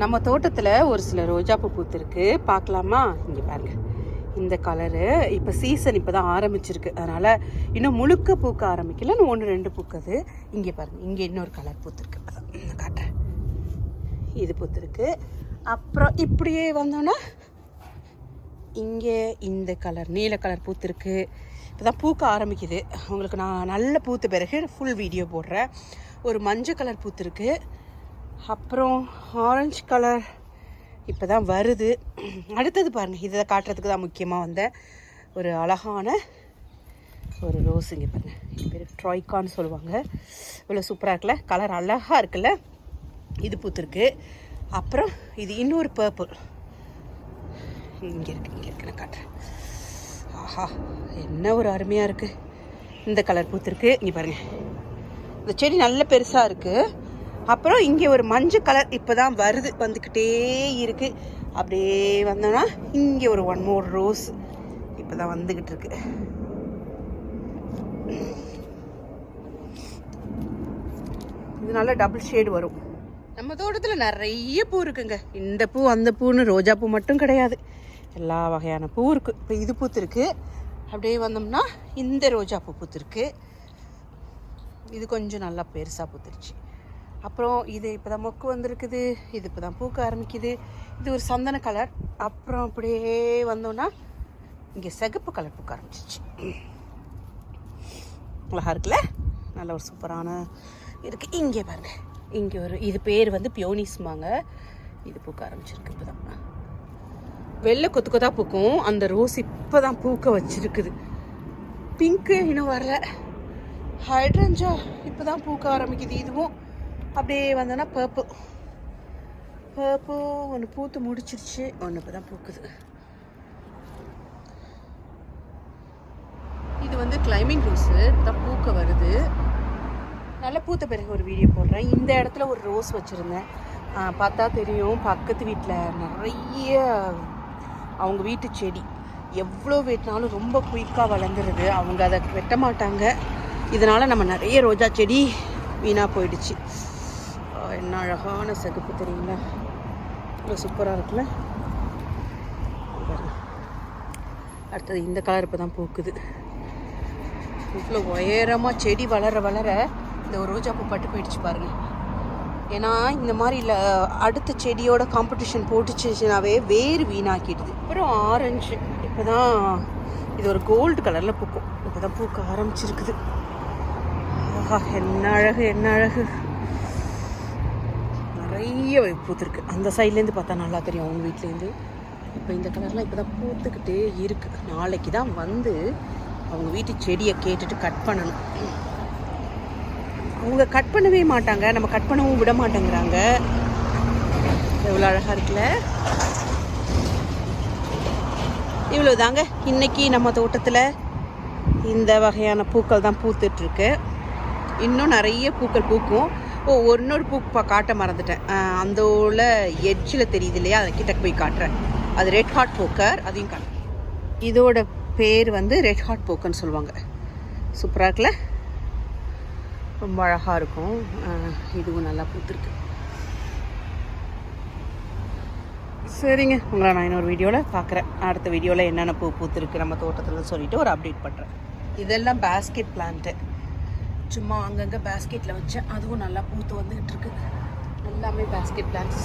நம்ம தோட்டத்தில் ஒரு சில ரோஜாப்பூ பூத்திருக்கு. பார்க்கலாமா? இங்கே பாருங்க. இந்த கலரு இப்போ சீசன் இப்போ தான் ஆரம்பிச்சிருக்கு. அதனால் இன்னும் முழுக்க பூக்க ஆரம்பிக்கல. இன்னும் ஒன்று ரெண்டு பூக்குது. இங்கே பாருங்கள் இங்கே இன்னொரு கலர் பூத்துருக்கு. அதான் காட்டுறேன். இது பூத்துருக்கு. அப்புறம் இப்படியே வந்தோன்னா இங்கே இந்த கலர் நீல கலர் பூத்துருக்கு. இப்போ தான் பூக்க ஆரம்பிக்குது. உங்களுக்கு நான் நல்ல பூத்த பிறகு ஃபுல் வீடியோ போடுறேன். ஒரு மஞ்சள் கலர் பூத்துருக்கு. அப்புறம் ஆரஞ்சு கலர் இப்போ தான் வருது. அடுத்தது பாருங்கள் இதை காட்டுறதுக்கு தான் முக்கியமாக வந்தேன் ஒரு அழகான ஒரு ரோஸ் இங்கே பாருங்கள் இது பேர் ட்ராய்கான்னு சொல்லுவாங்க. இவ்வளோ சூப்பராக இருக்குல்ல? கலர் அழகாக இருக்குல்ல? இது பூத்துருக்கு. அப்புறம் இது இன்னொரு பர்பிள் இங்கே இருக்கு இங்கே இருக்கு நான் காட்டுறேன். ஆஹா என்ன ஒரு அருமையாக இருக்குது இந்த கலர் பூத்திருக்கு. இங்கே பாருங்கள் இந்த செடி நல்ல பெருசாக இருக்குது அப்புறம் இங்கே ஒரு மஞ்சள் கலர் இப்போ தான் வருது வந்துக்கிட்டே இருக்குது அப்படியே வந்தோன்னா இங்கே ஒரு ஒன் மோர் ரோஸ் இப்போ தான் வந்துக்கிட்டு இருக்கு. இதனால டபுள் ஷேடு வரும். நம்ம தோட்டத்தில் நிறைய பூ இருக்குங்க. இந்த பூ அந்த பூன்னு ரோஜா பூ மட்டும் கிடையாது. எல்லா வகையான பூ இருக்குது இப்போ இது பூத்துருக்கு. அப்படியே வந்தோம்னா இந்த ரோஜா பூ பூத்துருக்கு. இது கொஞ்சம் நல்லா பெருசாக பூத்துருச்சு. அப்புறம் இது இப்போ தான் மொக்கு வந்திருக்குது இது இப்போ தான் பூக்க ஆரம்பிக்குது. இது ஒரு சந்தன கலர் அப்புறம் அப்படியே வந்தோன்னா இங்கே சிகப்பு கலர் பூக்க ஆரம்பிச்சிச்சு. அழகாக இருக்குல்ல? நல்ல ஒரு சூப்பரான இருக்குது இங்கே பாருங்க. இங்கே ஒரு இது பேர் வந்து பியோனிஸ்மாங்க. இது பூக்க ஆரம்பிச்சிருக்கு இப்போ தான் வெள்ளை கொத்து கொத்தா பூக்கும். அந்த ரோஸ் இப்போ தான் பூக்க வச்சுருக்குது. பிங்க்கு இன்னும் வரல. ஹைட்ரஞ்சா இப்போ தான் பூக்க ஆரம்பிக்குது. இதுவும் அப்படியே வந்தோன்னா பர்பிள் பர்பிள் ஒன்று பூத்து முடிச்சிருச்சு. ஒன்று இப்போ தான் பூக்குது. இது வந்து கிளைமிங் ரோஸு தான் பூக்க வருது. நல்ல பூத்த பிறகு ஒரு வீடியோ போடுறேன். இந்த இடத்துல ஒரு ரோஸ் வச்சுருந்தேன். பார்த்தா தெரியும். பக்கத்து வீட்டில் நிறைய அவங்க வீட்டு செடி. எவ்வளோ வெட்டினாலும் ரொம்ப குயிக்காக வளர்ந்துருது. அவங்க அதை வெட்ட மாட்டாங்க. இதனால் நம்ம நிறைய ரோஜா செடி வீணாக போயிடுச்சு. என்ன அழகான சிகப்பு தெரியுங்களா? இவ்வளோ சூப்பராக இருக்குல்ல? அடுத்தது இந்த கலர் இப்போ தான் பூக்குது. இவ்வளோ உயரமாக செடி வளர வளர இந்த ரோஜாப்பூ ரோஜா பட்டு போயிடுச்சு பாருங்க. ஏன்னா இந்த மாதிரி இல்லை அடுத்த செடியோட காம்படிஷன் போட்டுச்சுனாவே வேர் வீணாக்கிடுது. அப்புறம் ஆரஞ்சு இப்போ தான் இது ஒரு கோல்டு கலரில் பூக்கும். இப்போ தான் பூக்க ஆரம்பிச்சிருக்குது. ஆஹா என்ன அழகு என்ன அழகு. நிறைய பூத்துருக்கு. அந்த சைட்லேருந்து பார்த்தா நல்லா தெரியும் அவங்க வீட்லேருந்து இப்போ இந்த கலர்லாம் இப்போ தான் பூத்துக்கிட்டே இருக்குது நாளைக்கு தான் வந்து அவங்க வீட்டு செடியை கேட்டுட்டு கட் பண்ணணும். அவங்க கட் பண்ணவே மாட்டாங்க. நம்ம கட் பண்ணவும் விட மாட்டேங்கிறாங்க. எவ்வளோ அழகாக இருக்குல்ல? இவ்வளோ தாங்க இன்னைக்கு நம்ம தோட்டத்தில் இந்த வகையான பூக்கள் தான் பூத்துட்ருக்கு இன்னும் நிறைய பூக்கள் பூக்கும். ஓ இன்னொரு பூ பா காட்ட மறந்துட்டேன். அந்த உள்ள எட்ஜில் தெரியுது இல்லையா? அதை கிட்ட போய் காட்டுறேன். அது ரெட் ஹாட் போக்கர் அதையும் காட்டுறேன் இதோட பேர் வந்து ரெட் ஹாட் போக்கர்னு சொல்லுவாங்க. சூப்பராக இருக்குல்ல? ரொம்ப அழகாக இருக்கும். இதுவும் நல்லா பூத்துருக்கு. சரிங்க. உங்களை நான் இன்னொரு வீடியோவில் பார்க்குறேன் அடுத்த வீடியோவில் என்னென்ன பூ பூத்துருக்கு நம்ம தோட்டத்தில் சொல்லிட்டு ஒரு அப்டேட் பண்ணுறேன் இதெல்லாம் பேஸ்கெட் பிளான்ட்டு சும்மா அங்கங்கே பேஸ்கெட்டில் வச்சேன். அதுவும் நல்லா பூத்து வந்துக்கிட்டு இருக்கு. எல்லாமே பேஸ்கெட் பிளான்ஸ்